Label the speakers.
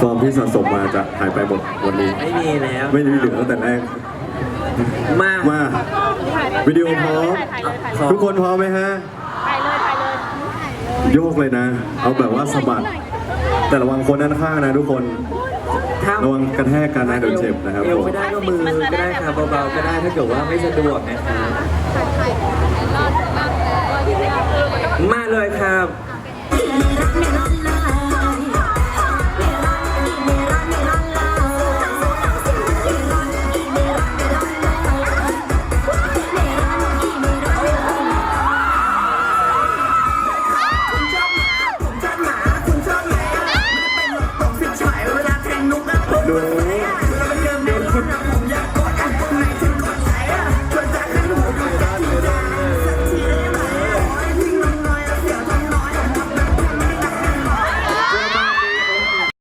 Speaker 1: ฟอร์มที่สะสมมาจะหายไปหมดวันนี้
Speaker 2: ไม่มีแล้ว
Speaker 1: ไม่มีเหลือตั้งแต่แรก
Speaker 2: มาก
Speaker 1: มาวิดีโอพร้อมทุกคนพร้อมไหมฮะ
Speaker 3: ถ่ายเลยถ่ายเลย
Speaker 1: โยกเลยนะ เอาแบบว่าสะบัดแต่ระวังคนด้านข้างนะทุกคน
Speaker 2: ถ้า
Speaker 1: ระวังกระแทกกันนะเดี๋ยวเจ็บนะครับ
Speaker 2: เอ
Speaker 1: ผ
Speaker 2: ว
Speaker 1: ม
Speaker 2: ไม่ได้ก็มือก็ได้ค่ะเบาๆก็ได้ถ้าเกิดว่าไม่สะดวกนะครับมาเลยครับ